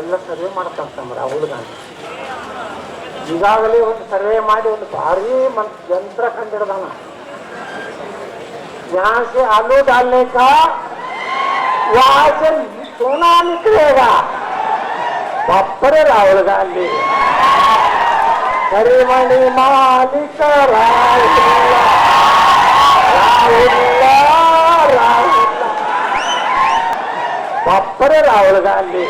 ಎಲ್ಲ ಸರ್ವೆ ಮಾಡ್ತಾರ ಹುಡುಗ ಈಗಾಗಲೇ ಒಂದು ಸರ್ವೆ ಮಾಡಿ ಒಂದು ಭಾರಿ ಯಂತ್ರ ಕಂಡಿಡ್ದಾನ. ಜ್ಞಾಸೆ ಅಲು ದಾಲೇಕ ವಾಸೆ ಸುನಾಮಿ ಕ್ರೇಗ ಬಪ್ಪರೇ ರಾಹುಲ್ ಗಾಂಧಿ ಕರಿಮಣಿ ಮಾಲೀಕ ರಾಹುಲ್. ರಾಹುಲ್ ಬಪ್ಪರೇ ಗಾಂಧಿ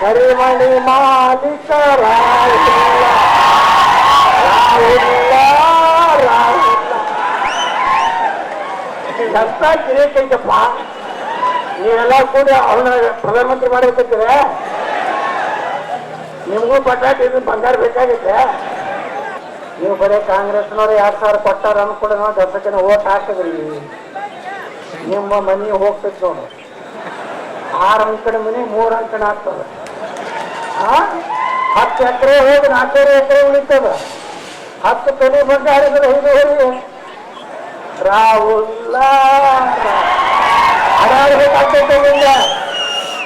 ಕರಿಮಣಿ ಮಾಲಿಕ ರಾಹುಲ್ಲ ರಾಹುಲ್ಲ ನೀವೆಲ್ಲ ಕೂಡ ಅವನ ಪ್ರಧಾನಮಂತ್ರಿ ಮಾಡ್ಬೇಕಂತೀರ ನಿಮಗೂ ಬಟಾಟಿ ಇದು ಬಂಗಾರ ಬೇಕಾಗಿತ್ತೆ ನೀವು ಬರೀ ಕಾಂಗ್ರೆಸ್ನವ್ರು ಎರಡ್ ಸಾವಿರ ಕೊಟ್ಟಾರ ಅನ್ಕೊಂಡು ನಾವು ದರ್ಶಕನ ಓಟ್ ಹಾಕಿದ್ರಿ. ನಿಮ್ಮ ಮನೆ ಹೋಗ್ತೈತಿ ನೋಡು. ಆರು ಅಂಕಣ ಮನೆ, ಮೂರು ಅಂಕಣ ಆಗ್ತದ? ಹತ್ತು ಎಕರೆ ಹೋಗಿ ನಾಲ್ಕೂವರೆ ಎಕರೆ ಉಳಿತದ. ಹತ್ತು ತಲೆ ಬಂಗಾರ ಹಾಡಿದ್ರೆ ಇದು ಹೋಗಿ. ರಾಹುಲ್ಲ.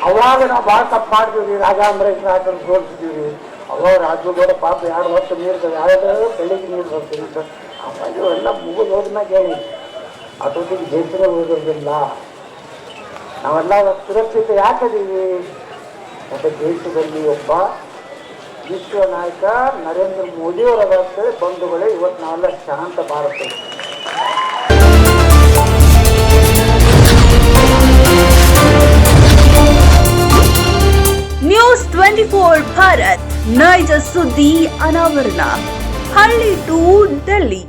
ಅವಾಗ ನಾವು ಭಾಳ ತಪ್ಪು ಮಾಡ್ತೀವಿ. ರಾಜ ಅಂಬರೀಷ್ ಹಾಕೊಂಡು ಸೋಲ್ಸಿದೀವಿ ಅವಾಗ ರಾಜುಗೌಡ ಪಾಪ ಎರಡು ವರ್ಷ ನೀರು ಯಾವ್ದಾದ್ರು ಬೆಳಿಗ್ಗೆ ನೀರು ಬರ್ತೀವಿ ಅವಾಗ ಎಲ್ಲ ಮುಗಿದು ಹೋದ್ಮ್ಯಾಗ ಹೇಳಿ ಅದೊಂದಿಗೆ ಬೇಸರ ಉಳಿದಿಲ್ಲ ನಾವೆಲ್ಲ ಸುರಕ್ಷಿತ ಯಾಕದೀವಿ ಒಬ್ಬ ದೇಶದಲ್ಲಿ ಒಬ್ಬ ವಿಶ್ವ ನಾಯಕ ನರೇಂದ್ರ ಮೋದಿಯವರ ಬಂಧುಗಳೇ ಇವತ್ತು ನಾವೆಲ್ಲ ಶಾಂತ Bharat. News twenty four Bharat ನೈಜ ಸುದ್ದಿ ಅನಾವರಣ ಹಳ್ಳಿ ಟು ಡೆಲ್ಲಿ